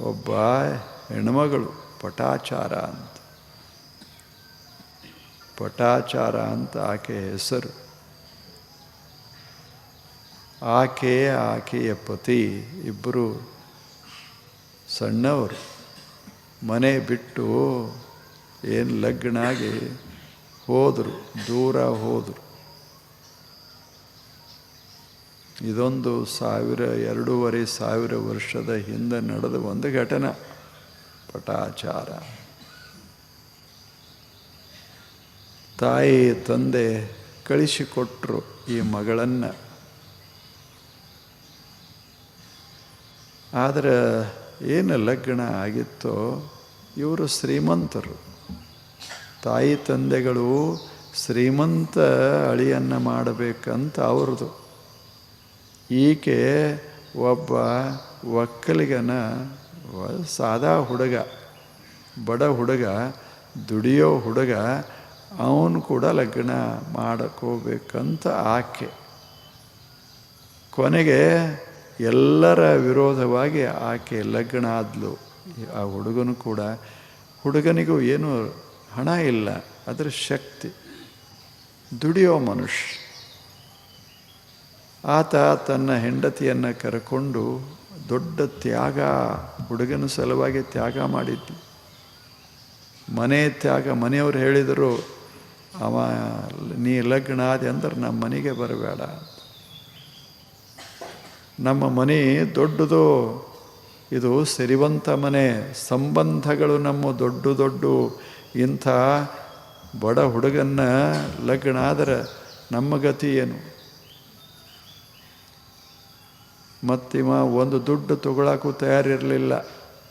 ಒಬ್ಬ ಹೆಣ್ಮಗಳು, ಪಟಾಚಾರ ಅಂತ. ಪಟಾಚಾರ ಅಂತ ಆಕೆ ಹೆಸರು. ಆಕೆ, ಆಕೆಯ ಪತಿ ಇಬ್ಬರು ಸಣ್ಣವರು. ಮನೆ ಬಿಟ್ಟು ಏನು ಲಗ್ನಾಗಿ ಹೋದರು, ದೂರ ಹೋದರು. ಇದೊಂದು ಸಾವಿರ, ಎರಡೂವರೆ ಸಾವಿರ ವರ್ಷದ ಹಿಂದೆ ನಡೆದ ಒಂದು ಘಟನೆ ಪಟಾಚಾರ ತಾಯಿ, ತಂದೆ ಕಳಿಸಿಕೊಟ್ರು ಈ ಮಗಳನ್ನು. ಆದರೆ ಏನು ಲಗ್ನ ಆಗಿತ್ತೋ, ಇವರು ಶ್ರೀಮಂತರು. ತಾಯಿ, ತಂದೆಗಳು ಶ್ರೀಮಂತ ಅಳಿಯನ್ನು ಮಾಡಬೇಕಂತ ಅವ್ರದ್ದು ಈಕೆ ಒಬ್ಬ ಒಕ್ಕಲಿಗನ ಸಾದಾ ಹುಡುಗ, ಬಡ ಹುಡುಗ, ದುಡಿಯೋ ಹುಡುಗ, ಅವನು ಕೂಡ ಲಗ್ನ ಮಾಡಕೋಬೇಕಂತ ಆಕೆ. ಕೊನೆಗೆ ಎಲ್ಲರ ವಿರೋಧವಾಗಿ ಆಕೆ ಲಗ್ನ ಆದ್ಲು. ಆ ಹುಡುಗನು ಕೂಡ, ಹುಡುಗನಿಗೂ ಏನು ಹಣ ಇಲ್ಲ ಅದರ ಶಕ್ತಿ, ದುಡಿಯೋ ಮನುಷ್ಯ. ಆತ ತನ್ನ ಹೆಂಡತಿಯನ್ನು ಕರ್ಕೊಂಡು ದೊಡ್ಡ ತ್ಯಾಗ, ಹುಡುಗನ ಸಲುವಾಗಿ ತ್ಯಾಗ ಮಾಡಿದ್ದು ಮನೆ ತ್ಯಾಗ, ಮನೆಯವರು ಹೇಳಿದರು, ಅವ ನೀ ಲಗ್ನ ಆದೆ ಅಂದ್ರೆ ನಮ್ಮ ಮನೆಗೆ ಬರಬೇಡ ನಮ್ಮ ಮನೆ ದೊಡ್ಡದು, ಇದು ಸಿರಿವಂತ ಮನೆ, ಸಂಬಂಧಗಳು ನಮ್ಮ ದೊಡ್ಡ ದೊಡ್ಡ. ಇಂಥ ಬಡ ಹುಡುಗನ್ನ ಲಗ್ನ ಆದ್ರೆ ನಮ್ಮ ಗತಿ ಏನು? ಮತ್ತಿವ ಒಂದು ದುಡ್ಡು ತಗೊಳಕ್ಕೂ ತಯಾರಿರಲಿಲ್ಲ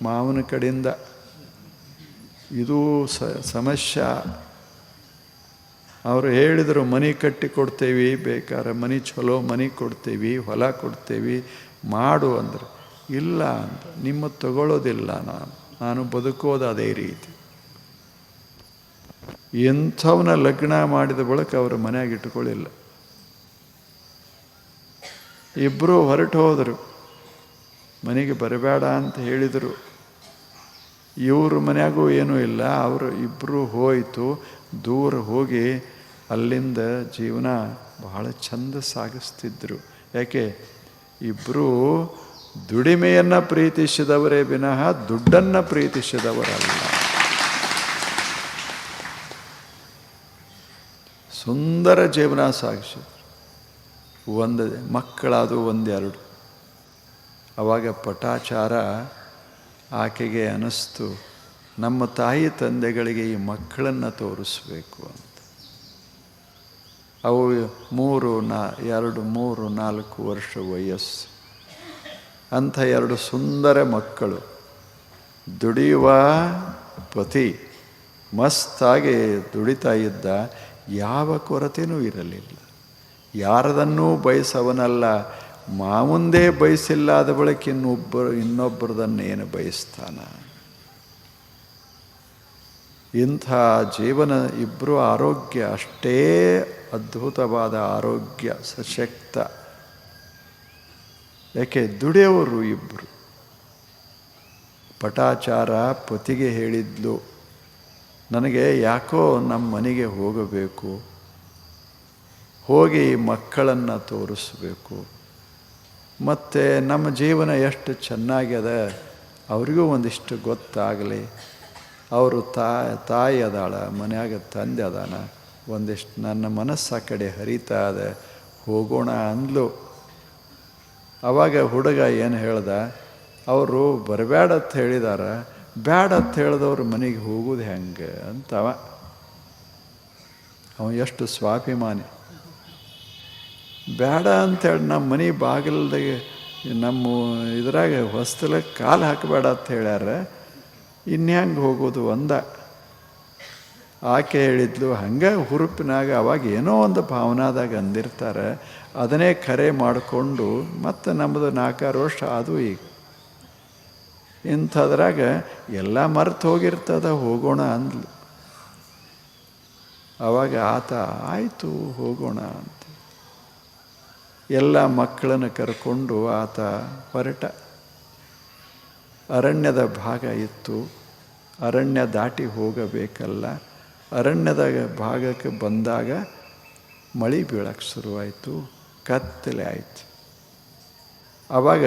ಮಾವನ ಕಡೆಯಿಂದ. ಇದು ಸಮಸ್ಯೆ. ಅವರು ಹೇಳಿದರು, ಮನೆ ಕಟ್ಟಿ ಕೊಡ್ತೇವೆ, ಬೇಕಾದ್ರೆ ಮನೆ ಚಲೋ, ಮನೆ ಕೊಡ್ತೇವೆ, ಹೊಲ ಕೊಡ್ತೇವೆ, ಮಾಡು ಅಂದ್ರೆ. ಇಲ್ಲ ಅಂತ, ನಿಮ್ಮ ತಗೊಳ್ಳೋದಿಲ್ಲ ನಾನು ನಾನು ಬದುಕೋದು ಅದೇ ರೀತಿ. ಎಂಥವನ್ನ ಲಗ್ನ ಮಾಡಿದ ಬಳಿಕ ಅವರು ಮನೆಯಾಗ ಇಟ್ಕೊಳ್ಳಿಲ್ಲ ಇಬ್ಬರು ಹೊರಟು ಹೋದರು. ಮನೆಗೆ ಬರಬೇಡ ಅಂತ ಹೇಳಿದರು. ಇವರು ಮನೆಯಾಗೂ ಏನೂ ಇಲ್ಲ. ಅವರು ಇಬ್ಬರು ಹೋಯಿತು. ದೂರ ಹೋಗಿ ಅಲ್ಲಿಂದ ಜೀವನ ಬಹಳ ಚಂದ ಸಾಗಿಸ್ತಿದ್ರು. ಯಾಕೆ? ಇಬ್ಬರು ದುಡಿಮೆಯನ್ನು ಪ್ರೀತಿಸಿದವರೇ ವಿನಃ ದುಡ್ಡನ್ನು ಪ್ರೀತಿಸಿದವರಲ್ಲ. ಸುಂದರ ಜೀವನ ಸಾಗಿಸಿದ್ರು. ಒಂದು ಮಕ್ಕಳಾದವು ಒಂದೆರಡು. ಅವಾಗ ಪಟಾಚಾರ ಆಕೆಗೆ ಅನ್ನಿಸ್ತು ನಮ್ಮ ತಾಯಿ ತಂದೆಗಳಿಗೆ ಈ ಮಕ್ಕಳನ್ನು ತೋರಿಸ್ಬೇಕು ಅಂತ. ಅವು ಮೂರು ನಾ, ಎರಡು, ಮೂರು, ನಾಲ್ಕು ವರ್ಷ ವಯಸ್ಸು. ಅಂಥ ಎರಡು ಸುಂದರ ಮಕ್ಕಳು. ದುಡಿಯುವ ಪತಿ ಮಸ್ತಾಗಿ ದುಡಿತಾ ಇದ್ದ ಯಾವ ಕೊರತೆಯೂ ಇರಲಿಲ್ಲ. ಯಾರದನ್ನೂ ಬಯಸವನಲ್ಲ ಮಾವಂದೇ ಬಯಸಿಲ್ಲ ಆದ ಬಳಿಕ ಇನ್ನೊಬ್ಬರು ಏನು ಬಯಸ್ತಾನ? ಇಂಥ ಜೀವನ ಇಬ್ಬರು ಆರೋಗ್ಯ, ಅಷ್ಟೇ ಅದ್ಭುತವಾದ ಆರೋಗ್ಯ, ಸಶಕ್ತ. ಯಾಕೆ? ದುಡಿಯವರು ಇಬ್ಬರು ಪಟಾಚಾರ ಪತಿಗೆ ಹೇಳಿದ್ಲು, ನನಗೆ ಯಾಕೋ ನಮ್ಮ ಮನೆಗೆ ಹೋಗಬೇಕು? ಹೋಗಿ ಮಕ್ಕಳನ್ನು ತೋರಿಸ್ಬೇಕು. ಮತ್ತು ನಮ್ಮ ಜೀವನ ಎಷ್ಟು ಚೆನ್ನಾಗಿದೆ, ಅವರಿಗೂ ಒಂದಿಷ್ಟು ಗೊತ್ತಾಗಲಿ. ಅವರು ತಾಯಿ ತಾಯಿ ಅದಾಳ, ಮನೆಯಾಗ ತಂದೆ ಅದಾನ, ಒಂದಿಷ್ಟು ನನ್ನ ಮನಸ್ಸು ಆ ಕಡೆ ಹರಿತಾ ಇದೆ, ಹೋಗೋಣ ಅಂದ್ಲು. ಅವಾಗ ಹುಡುಗ ಏನು ಹೇಳ್ದ, ಅವರು ಬರಬೇಡ ಅಂತ ಹೇಳಿದಾರ ಬ್ಯಾಡ ಅಂತ ಹೇಳಿದವ್ರು ಮನೆಗೆ ಹೋಗೋದು ಹೆಂಗೆ ಅಂತವ. ಅವ ಎಷ್ಟು ಸ್ವಾಭಿಮಾನಿ. ಬೇಡ ಅಂತೇಳಿ ನಮ್ಮ ಮನೆ ಬಾಗಿಲ್ದಾಗೆ ನಮ್ಮ ಇದ್ರಾಗ ಹೊಸ್ತಲ ಕಾಲು ಹಾಕಬೇಡ ಅಂತ ಹೇಳ್ಯಾರ. ಇನ್ಯಾಂಗೆ ಹೋಗೋದು ಅಂದ ಆಕೆ ಹೇಳಿದ್ಲು, ಹಂಗೆ ಹುರುಪಿನಾಗ ಅವಾಗ ಏನೋ ಒಂದು ಭಾವನಾದಾಗ ಅಂದಿರ್ತಾರೆ. ಅದನ್ನೇ ಕರೆ ಮಾಡಿಕೊಂಡು ಮತ್ತು ನಮ್ಮದು ನಾಲ್ಕಾರು ವರ್ಷ ಅದು ಈಗ ಇಂಥದ್ರಾಗ ಎಲ್ಲ ಮರೆತು ಹೋಗಿರ್ತದ, ಹೋಗೋಣ ಅಂದ್ಲು. ಅವಾಗ ಆತ, ಆಯಿತು, ಹೋಗೋಣ ಅಂತ ಎಲ್ಲ ಮಕ್ಕಳನ್ನು ಕರ್ಕೊಂಡು ಆತ ಹೊರಟ. ಅರಣ್ಯದ ಭಾಗ ಇತ್ತು. ಅರಣ್ಯ ದಾಟಿ ಹೋಗಬೇಕಲ್ಲ. ಅರಣ್ಯದ ಭಾಗಕ್ಕೆ ಬಂದಾಗ ಮಳೆ ಬೀಳಕ್ಕೆ ಶುರುವಾಯಿತು, ಕತ್ತಲೆ ಆಯಿತು. ಆವಾಗ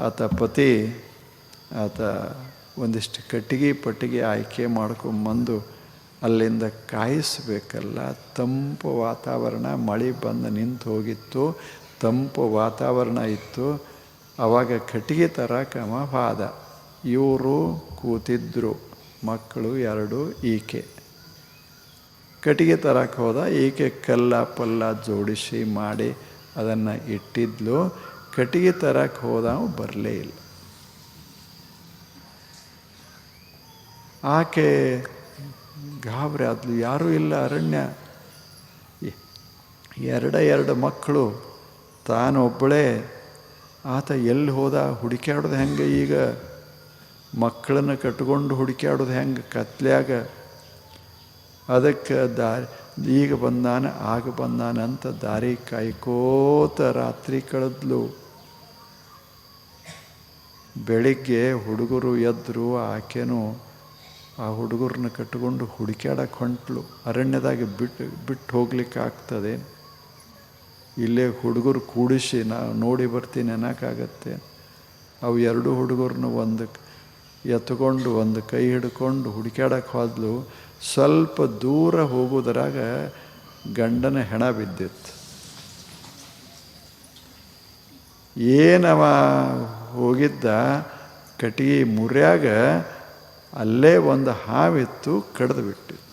ಆತ ಪತಿ, ಆತ ಒಂದಿಷ್ಟು ಕಟ್ಟಿಗೆ ಪಟ್ಟಿಗೆ ಆಯ್ಕೆ ಮಾಡ್ಕೊಂಬಂದು ಅಲ್ಲಿಂದ ಕಾಯಿಸಬೇಕಲ್ಲ. ತಂಪು ವಾತಾವರಣ, ಮಳೆ ಬಂದು ನಿಂತು ಹೋಗಿತ್ತು. ತಂಪು ವಾತಾವರಣ ಇತ್ತು. ಆವಾಗ ಕಟ್ಟಿಗೆ ತರಕಮ ಪಾದ. ಇವರು ಕೂತಿದ್ದರು ಮಕ್ಕಳು ಎರಡು, ಈಕೆ. ಕಟ್ಟಿಗೆ ತರಕ್ಕೆ ಹೋದ, ಈಕೆ ಕಲ್ಲ ಪಲ್ಲ ಜೋಡಿಸಿ ಮಾಡಿ ಅದನ್ನು ಇಟ್ಟಿದ್ಲು. ಕಟ್ಟಿಗೆ ತರಕ್ಕೆ ಹೋದ ಬರಲೇ ಇಲ್ಲ. ಆಕೆ ಗಾಬರಿ ಆದ್ಲು. ಯಾರೂ ಇಲ್ಲ, ಅರಣ್ಯ. ಎರಡ ಎರಡು ಮಕ್ಕಳು ತಾನೊಬ್ಬಳೇ ಆತ ಎಲ್ಲಿ ಹೋದ? ಹುಡುಕ್ಯಾಡೋದು ಹೆಂಗೆ ಈಗ? ಮಕ್ಕಳನ್ನು ಕಟ್ಕೊಂಡು ಹುಡುಕ್ಯಾಡೋದು ಹೆಂಗೆ? ಕತ್ಲ್ಯಾಗ. ಅದಕ್ಕೆ ದಾರಿ, ಈಗ ಬಂದಾನ, ಆಗ ಬಂದಾನ ಅಂತ ದಾರಿ ಕಾಯ್ಕೋತ ರಾತ್ರಿ ಕಳೆದ್ಲು. ಬೆಳಿಗ್ಗೆ ಹುಡುಗರು ಎದ್ರು, ಆಕೆನೂ ಆ ಹುಡುಗರನ್ನ ಕಟ್ಟಿಕೊಂಡು ಹುಡುಕ್ಯಾಡಕ್ಕೆ ಹೊಂಟ್ಲು. ಅರಣ್ಯದಾಗೆ ಬಿಟ್ಟು ಬಿಟ್ಟು ಹೋಗ್ಲಿಕ್ಕೆ ಆಗ್ತದೆ. ಇಲ್ಲೇ ಹುಡುಗರು ಕೂಡಿಸಿ ನಾ ನೋಡಿ ಬರ್ತೀನಿ ಅನ್ನೋಕ್ಕಾಗತ್ತೆ. ಅವು ಎರಡು ಹುಡುಗರನ್ನ ಒಂದು ಎತ್ಕೊಂಡು, ಒಂದು ಕೈ ಹಿಡ್ಕೊಂಡು ಹುಡುಕ್ಯಾಡಕ್ಕೆ ಹೋದ್ಲು. ಸ್ವಲ್ಪ ದೂರ ಹೋಗೋದ್ರಾಗ ಗಂಡನ ಹೆಣ ಬಿದ್ದಿತ್ತು. ಏನವ ಹೋಗಿದ್ದ ಕಟ್ಟಿಗೆ ಮುರ್ಯಾಗ ಅಲ್ಲೇ ಒಂದು ಹಾವಿತ್ತು ಕಡಿದು ಬಿಟ್ಟಿತ್ತು.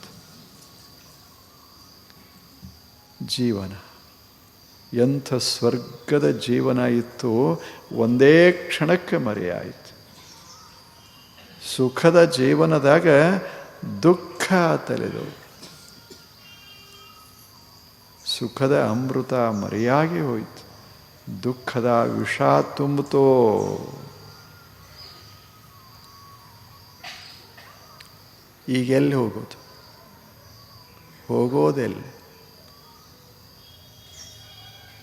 ಜೀವನ. ಎಂಥ ಸ್ವರ್ಗದ ಜೀವನ ಇತ್ತು. ಒಂದೇ ಕ್ಷಣಕ್ಕೆ ಮರೆಯಾಯಿತು. ಸುಖದ ಜೀವನದಾಗ ದುಃಖ ತಲೆದು ಸುಖದ ಅಮೃತ ಮರೆಯಾಗಿ ಹೋಯಿತು. ದುಃಖದ ವಿಷ ತುಂಬಿತೋ ಈಗ ಎಲ್ಲಿ ಹೋಗೋದು? ಹೋಗೋದೆಲ್ಲಿ?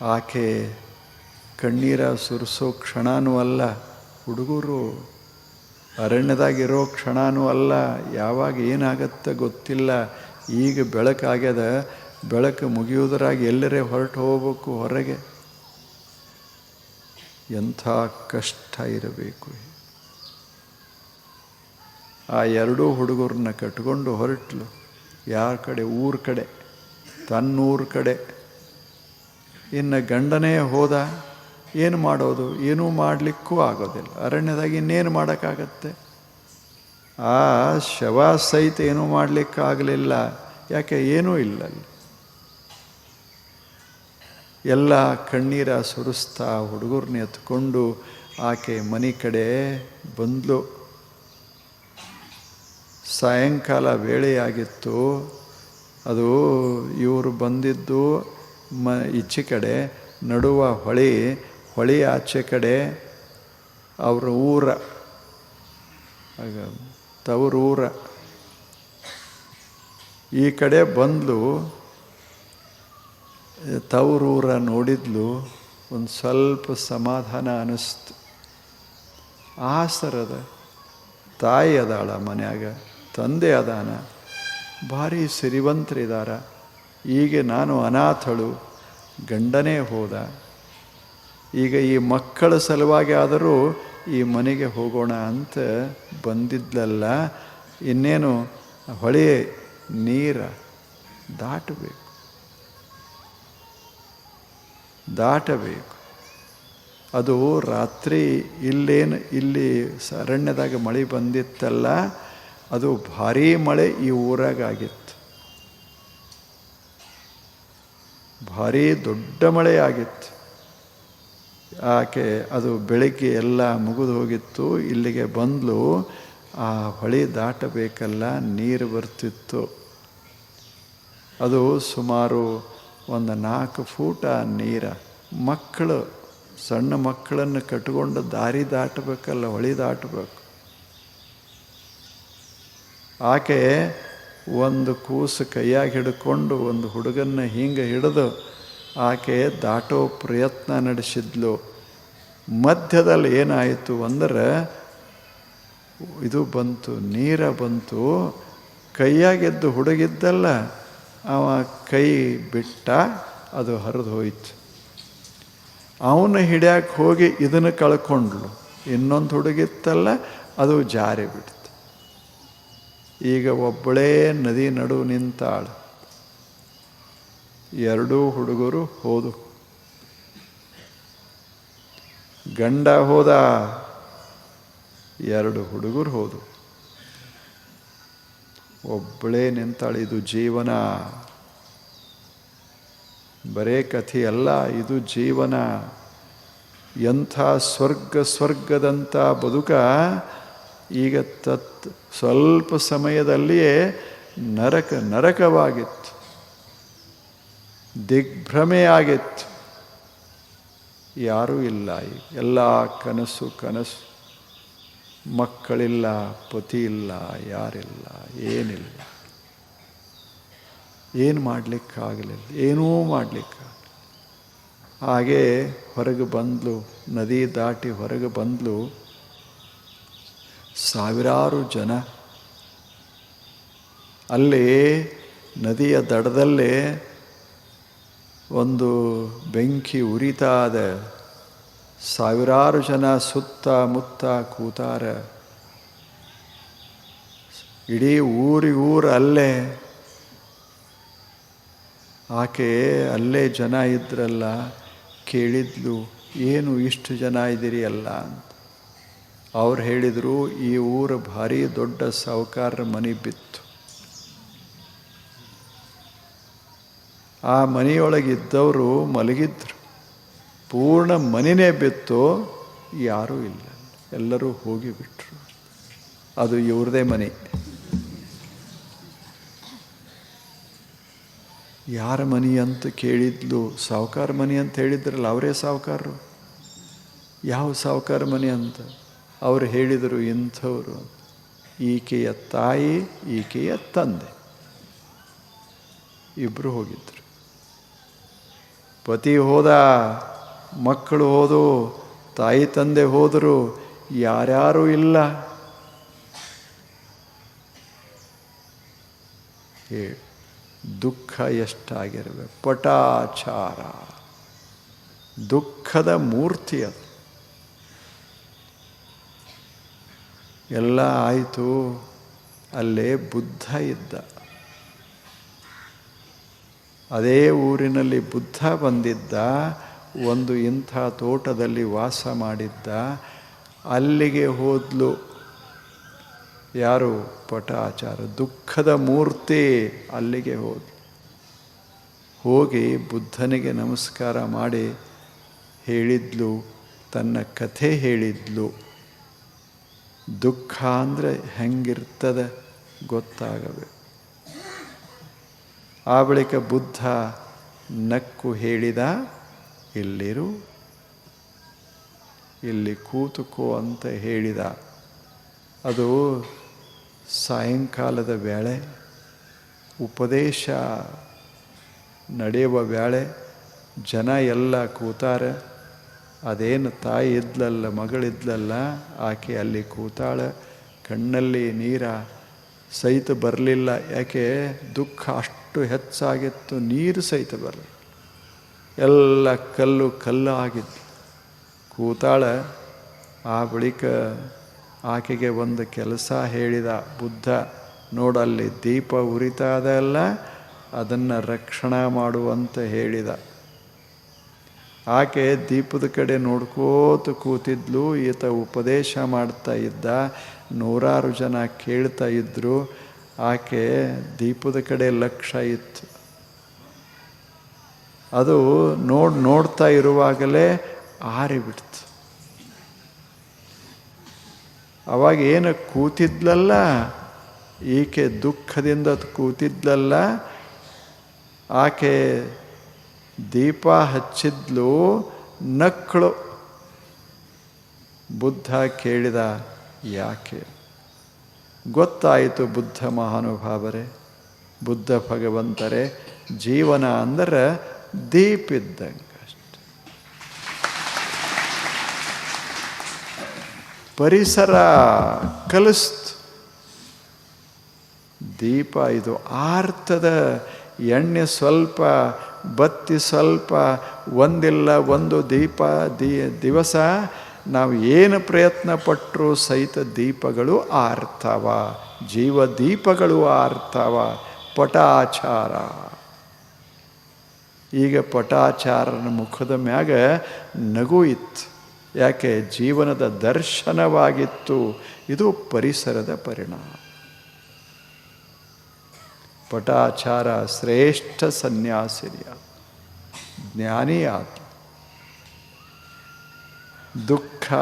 ಆಕೆ ಕಣ್ಣೀರ ಸುರಿಸೋ ಕ್ಷಣನೂ ಅಲ್ಲ, ಹುಡುಗರು ಅರಣ್ಯದಾಗಿರೋ ಕ್ಷಣನೂ ಅಲ್ಲ, ಯಾವಾಗ ಏನಾಗತ್ತೆ ಗೊತ್ತಿಲ್ಲ. ಈಗ ಬೆಳಕಾಗ್ಯದ ಬೆಳಕು ಮುಗಿಯುವುದರಾಗ ಎಲ್ಲರೇ ಹೊರಟು ಹೋಗಬೇಕು ಹೊರಗೆ. ಎಂಥ ಕಷ್ಟ ಇರಬೇಕು ಆ ಎರಡೂ ಹುಡುಗರನ್ನ ಕಟ್ಕೊಂಡು ಹೊರಟ್ಲು. ಯಾರ ಕಡೆ? ಊರ ಕಡೆ. ತನ್ನೂರ ಕಡೆ. ಇನ್ನು ಗಂಡನೇ ಹೋದ, ಏನು ಮಾಡೋದು? ಏನೂ ಮಾಡಲಿಕ್ಕೂ ಆಗೋದಿಲ್ಲ. ಅರಣ್ಯದಾಗ ಇನ್ನೇನು ಮಾಡೋಕ್ಕಾಗತ್ತೆ? ಆ ಶವ ಸಹಿತ ಏನೂ ಮಾಡಲಿಕ್ಕಾಗಲಿಲ್ಲ. ಯಾಕೆ? ಏನೂ ಇಲ್ಲ ಎಲ್ಲ ಕಣ್ಣೀರ ಸುರಿಸ್ತಾ ಹುಡುಗರನ್ನ ಎತ್ಕೊಂಡು ಆಕೆ ಮನೆ ಕಡೆ ಬಂದ್ಲು. ಸಾಯಂಕಾಲ ವೇಳೆಯಾಗಿತ್ತು. ಅದು ಇವರು ಬಂದಿದ್ದು ಮ ಈಚೆ ಕಡೆ, ನಡುವ ಹೊಳಿ ಹೊಳಿ ಆಚೆ ಕಡೆ, ಅವ್ರ ಊರ. ತವರೂರ ಈ ಕಡೆ ಬಂದಲು ತವರೂರ ನೋಡಿದ್ಲು, ಒಂದು ಸ್ವಲ್ಪ ಸಮಾಧಾನ ಅನ್ನಿಸ್ತು ಆಸರದ ತಾಯಿ ಅದಾಳ ಮನ್ಯಾಗ. ತಂದೆ ಅದಾನ. ಭಾರಿ ಸಿರಿವಂತರಿದಾರ. ಈಗ ನಾನು ಅನಾಥಳು, ಗಂಡನೇ ಹೋದ. ಈಗ ಈ ಮಕ್ಕಳ ಸಲುವಾಗಿ ಆದರೂ ಈ ಮನೆಗೆ ಹೋಗೋಣ ಅಂತ ಬಂದಿದ್ದಲ್ಲ ಇನ್ನೇನು ಹೊಳೆ ನೀರ ದಾಟಬೇಕು. ದಾಟಬೇಕು. ಅದು ರಾತ್ರಿ ಇಲ್ಲೇನು, ಇಲ್ಲಿ ಅರಣ್ಯದಾಗ ಮಳೆ ಬಂದಿತ್ತಲ್ಲ ಅದು ಭಾರೀ ಮಳೆ ಈ ಊರಾಗ ಆಗಿತ್ತು ಭಾರೀ ದೊಡ್ಡ ಮಳೆ ಆಗಿತ್ತು. ಆಕೆ ಅದು ಬೆಳಗ್ಗೆ ಎಲ್ಲ ಮುಗಿದು ಹೋಗಿತ್ತು, ಇಲ್ಲಿಗೆ ಬಂದಲು, ಆ ಹೊಳೆ ದಾಟಬೇಕಲ್ಲ, ನೀರು ಬರ್ತಿತ್ತು. ಅದು ಸುಮಾರು ಒಂದು ನಾಲ್ಕು ಫೂಟ ನೀರ. ಮಕ್ಕಳು, ಸಣ್ಣ ಮಕ್ಕಳನ್ನು ಕಟ್ಕೊಂಡು ದಾರಿ ದಾಟಬೇಕಲ್ಲ, ಹೊಳೆ ದಾಟಬೇಕು. ಆಕೆ ಒಂದು ಕೂಸು ಕೈಯಾಗಿ ಹಿಡ್ಕೊಂಡು ಒಂದು ಹುಡುಗನ್ನ ಹಿಂಗೆ ಹಿಡಿದು ಆಕೆ ದಾಟೋ ಪ್ರಯತ್ನ ನಡೆಸಿದ್ಲು. ಮಧ್ಯದಲ್ಲಿ ಏನಾಯಿತು ಅಂದ್ರೆ, ಇದು ಬಂತು, ನೀರ ಬಂತು, ಕೈಯಾಗೆದ್ದು ಹುಡುಗಿದ್ದಲ್ಲ, ಅವ ಕೈ ಬಿಟ್ಟ, ಅದು ಹರಿದು ಹೋಯಿತು. ಅವನು ಹಿಡಿಯಕ್ಕೆ ಹೋಗಿ ಇದನ್ನು ಕಳ್ಕೊಂಡ್ಲು ಇನ್ನೊಂದು ಹುಡುಗಿತ್ತಲ್ಲ, ಅದು ಜಾರಿ ಬಿಡ್ತು. ಈಗ ಒಬ್ಬಳೇ ನದಿ ನಡು ನಿಂತಾಳು. ಎರಡೂ ಹುಡುಗರು ಹೋದು. ಗಂಡ ಹೋದ, ಎರಡು ಹುಡುಗರು ಹೋದು. ಒಬ್ಬಳೇ ನಿಂತಾಳು, ಇದು ಜೀವನ. ಬರೇ ಕಥೆಯಲ್ಲ ಇದು ಜೀವನ. ಎಂಥ ಸ್ವರ್ಗ ಸ್ವರ್ಗದಂಥ ಬದುಕ ಈಗ ತತ್ ಸ್ವಲ್ಪ ಸಮಯದಲ್ಲಿಯೇ ನರಕ, ನರಕವಾಗಿತ್ತು. ದಿಗ್ಭ್ರಮೆಯಾಗಿತ್ತು ಯಾರೂ ಇಲ್ಲ ಈಗ. ಎಲ್ಲ ಕನಸು ಕನಸು. ಮಕ್ಕಳಿಲ್ಲ, ಪತಿ ಇಲ್ಲ, ಯಾರಿಲ್ಲ, ಏನಿಲ್ಲ. ಏನು ಮಾಡಲಿಕ್ಕಾಗಲಿಲ್ಲ. ಏನೂ ಮಾಡಲಿಕ್ಕ ಹಾಗೆ ಹೊರಗೆ ಬಂದಲು, ನದಿ ದಾಟಿ ಹೊರಗೆ ಬಂದ್ಲು. ಸಾವಿರಾರು ಜನ. ಅಲ್ಲಿ ನದಿಯ ದಡದಲ್ಲೇ ಒಂದು ಬೆಂಕಿ ಉರಿತಾದ ಸಾವಿರಾರು ಜನ ಸುತ್ತ ಮುತ್ತ ಕೂತಾರ. ಇಡೀ ಊರಿಗೂರು ಅಲ್ಲೇ. ಆಕೆ ಅಲ್ಲೇ ಜನ ಇದ್ರಲ್ಲ, ಕೇಳಿದ್ಲು, ಏನು ಇಷ್ಟು ಜನ ಇದ್ದೀರಿ ಅಲ್ಲ? ಅಂತ. ಅವ್ರು ಹೇಳಿದರು, ಈ ಊರು ಭಾರಿ ದೊಡ್ಡ ಸಾಹುಕಾರರ ಮನೆ ಬಿತ್ತು. ಆ ಮನೆಯೊಳಗಿದ್ದವರು ಮಲಗಿದ್ರು. ಪೂರ್ಣ ಮನೆಯೇ ಬಿತ್ತು, ಯಾರೂ ಇಲ್ಲ. ಎಲ್ಲರೂ ಹೋಗಿಬಿಟ್ರು ಅದು ಇವ್ರದೇ ಮನೆ. ಯಾರ ಮನೆ ಅಂತ ಕೇಳಿದ್ಲು? ಸಾವುಕಾರ ಮನೆ ಅಂತ ಹೇಳಿದ್ರಲ್ಲ, ಅವರೇ ಸಾವುಕಾರರು ಯಾವ ಸಾವುಕಾರ ಮನೆ ಅಂತ? ಅವರು ಹೇಳಿದರು, ಇಂಥವರು ಈಕೆಯ ತಾಯಿ, ಈಕೆಯ ತಂದೆ. ಇಬ್ಬರು ಹೋಗಿದ್ದರು ಪತಿ ಹೋದ, ಮಕ್ಕಳು ಹೋದು, ತಾಯಿ ತಂದೆ ಹೋದರು, ಯಾರ್ಯಾರೂ ಇಲ್ಲ. ಹೇಳಿ ದುಃಖ ಎಷ್ಟಾಗಿರಬೇಕು. ಪಟಾಚಾರ. ದುಃಖದ ಮೂರ್ತಿ ಅದು. ಎಲ್ಲ ಆಯಿತು. ಅಲ್ಲೇ ಬುದ್ಧ ಇದ್ದ. ಅದೇ ಊರಿನಲ್ಲಿ ಬುದ್ಧ ಬಂದಿದ್ದ, ಒಂದು ಇಂಥ ತೋಟದಲ್ಲಿ ವಾಸ ಮಾಡಿದ್ದ. ಅಲ್ಲಿಗೆ ಹೋದ್ಲು. ಯಾರು? ಪಟಾಚಾರ ದುಃಖದ ಮೂರ್ತಿ ಅಲ್ಲಿಗೆ ಹೋದ್ಲು. ಹೋಗಿ ಬುದ್ಧನಿಗೆ ನಮಸ್ಕಾರ ಮಾಡಿ ಹೇಳಿದ್ಲು, ತನ್ನ ಕಥೆ ಹೇಳಿದ್ಲು. ದುಃಖ ಅಂದರೆ ಹೆಂಗಿರ್ತದೆ ಗೊತ್ತಾಗಬೇಕು ಆ ಬಳಿಕ ಬುದ್ಧ ನಕ್ಕು ಹೇಳಿದ, ಇಲ್ಲಿರು. ಇಲ್ಲಿ ಕೂತುಕೋ ಅಂತ ಹೇಳಿದ. ಅದು ಸಾಯಂಕಾಲದ ವೇಳೆ, ಉಪದೇಶ ನಡೆಯುವ ವೇಳೆ ಜನ ಎಲ್ಲ ಕೂತಾರೆ. ಅದೇನು ತಾಯಿ ಇದ್ಲಲ್ಲ ಮಗಳಿದ್ಲಲ್ಲ ಆಕೆ ಅಲ್ಲಿ ಕೂತಾಳೆ, ಕಣ್ಣಲ್ಲಿ ನೀರ ಸಹಿತ ಬರಲಿಲ್ಲ. ಯಾಕೆ? ದುಃಖ ಅಷ್ಟು ಹೆಚ್ಚಾಗಿತ್ತು, ನೀರು ಸಹಿತ ಬರಲಿ ಎಲ್ಲ ಕಲ್ಲು ಕಲ್ಲು ಆಗಿತ್ತು. ಕೂತಾಳೆ. ಆ ಬಳಿಕ ಆಕೆಗೆ ಒಂದು ಕೆಲಸ ಹೇಳಿದ ಬುದ್ಧ ನೋಡಲ್ಲಿ ದೀಪ ಉರಿತಾದಲ್ಲ ಅದನ್ನು ರಕ್ಷಣಾ ಮಾಡುವಂತ ಹೇಳಿದ. ಆಕೆ ದೀಪದ ಕಡೆ ನೋಡ್ಕೋತ ಕೂತಿದ್ಲು. ಈತ ಉಪದೇಶ ಮಾಡ್ತಾ ಇದ್ದ. ನೂರಾರು ಜನ ಕೇಳ್ತಾ ಇದ್ದರು ಆಕೆ ದೀಪದ ಕಡೆ ಲಕ್ಷ್ಯ ಇತ್ತು. ಅದು ನೋಡಿ ನೋಡ್ತಾ ಇರುವಾಗಲೇ ಆರಿಬಿಡ್ತು ಅವಾಗ ಏನು ಕೂತಿದ್ಲಲ್ಲ? ಈಕೆ ದುಃಖದಿಂದ ಕೂತಿದ್ಲಲ್ಲ. ಆಕೆ ದೀಪ ಹಚ್ಚಿದ್ಲು ನಕ್ಕಳು ಬುದ್ಧ ಕೇಳಿದ, ಯಾಕೆ? ಗೊತ್ತಾಯಿತು ಬುದ್ಧ ಮಹಾನುಭಾವರೇ. ಬುದ್ಧ ಭಗವಂತರೇ, ಜೀವನ ಅಂದ್ರೆ ದೀಪಿದ್ದಂಗೆ ಅಷ್ಟೆ ಪರಿಸರ ಕಲಿಸ್ತು. ದೀಪ ಇದು ಆರ್ತದ ಎಣ್ಣೆ ಸ್ವಲ್ಪ ಬತ್ತಿ ಸ್ವಲ್ಪ ಒಂದಿಲ್ಲ, ಒಂದು ದೀಪ, ದಿ, ದಿವಸ, ನಾವು ಏನು ಪ್ರಯತ್ನ ಪಟ್ಟರೂ ಸಹಿತ ದೀಪಗಳು ಆರ್ತವ. ಜೀವ ದೀಪಗಳು ಆರ್ತವ. ಪಟಾಚಾರ. ಈಗ ಪಟಾಚಾರನ ಮುಖದ ಮ್ಯಾಗ ನಗು ಇತ್ತು. ಯಾಕೆ? ಜೀವನದ ದರ್ಶನವಾಗಿತ್ತು. ಇದು ಪರಿಸರದ ಪರಿಣಾಮ. ಪಟಾಚಾರ ಶ್ರೇಷ್ಠ ಸನ್ಯಾಸಿನಿಯ ಜ್ಞಾನಿ ಆತ ದುಃಖ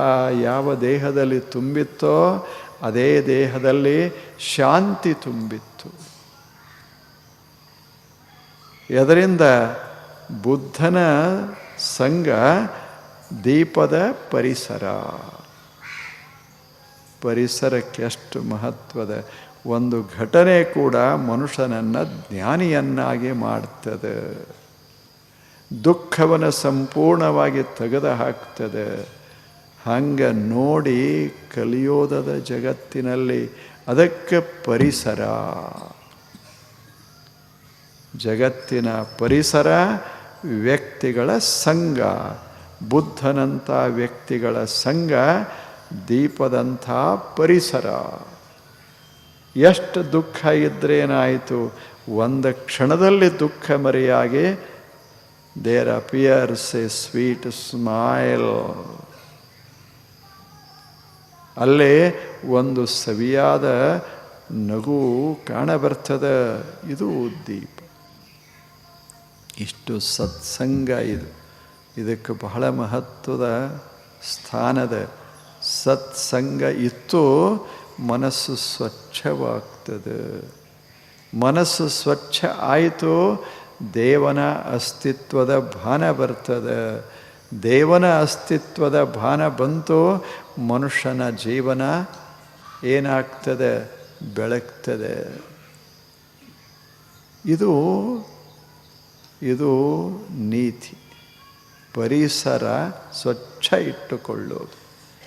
ಯಾವ ದೇಹದಲ್ಲಿ ತುಂಬಿತ್ತೋ ಅದೇ ದೇಹದಲ್ಲಿ ಶಾಂತಿ ತುಂಬಿತ್ತು. ಎದರಿಂದ ಬುದ್ಧನ ಸಂಘ ದೀಪದ ಪರಿಸರ. ಪರಿಸರಕ್ಕೆ ಎಷ್ಟು ಮಹತ್ವದ ಒಂದು ಘಟನೆ ಕೂಡ ಮನುಷ್ಯನನ್ನು ಜ್ಞಾನಿಯನ್ನಾಗಿ ಮಾಡ್ತದೆ. ದುಃಖವನ್ನು ಸಂಪೂರ್ಣವಾಗಿ ತೆಗೆದು ಹಾಕ್ತದೆ. ಹಂಗೆ ನೋಡಿ ಕಲಿಯೋದದ ಜಗತ್ತಿನಲ್ಲಿ ಅದಕ್ಕೆ ಪರಿಸರ. ಜಗತ್ತಿನ ಪರಿಸರ ವ್ಯಕ್ತಿಗಳ ಸಂಘ. ಬುದ್ಧನಂಥ ವ್ಯಕ್ತಿಗಳ ಸಂಘ ದೀಪದಂಥ ಪರಿಸರ. ಎಷ್ಟು ದುಃಖ ಇದ್ರೇನಾಯಿತು ಒಂದು ಕ್ಷಣದಲ್ಲಿ ದುಃಖ ಮರೆಯಾಗಿ there appears a sweet smile ಅಲ್ಲೇ ಒಂದು ಸವಿಯಾದ ನಗು ಕಾಣಬರ್ತದ. ಇದು ದೀಪ. ಇಷ್ಟು ಸತ್ಸಂಗ ಇದು. ಇದಕ್ಕೆ ಬಹಳ ಮಹತ್ವದ ಸ್ಥಾನದ ಸತ್ಸಂಗ ಇತ್ತು. ಮನಸ್ಸು ಸ್ವಚ್ಛವಾಗ್ತದೆ. ಮನಸ್ಸು ಸ್ವಚ್ಛ ಆಯಿತು, ದೇವನ ಅಸ್ತಿತ್ವದ ಭಾನ ಬರ್ತದೆ. ದೇವನ ಅಸ್ತಿತ್ವದ ಭಾನ ಬಂತು, ಮನುಷ್ಯನ ಜೀವನ ಏನಾಗ್ತದೆ? ಬೆಳಗ್ತದೆ. ಇದು ಇದು ನೀತಿ. ಪರಿಸರ ಸ್ವಚ್ಛ ಇಟ್ಟುಕೊಳ್ಳೋದು.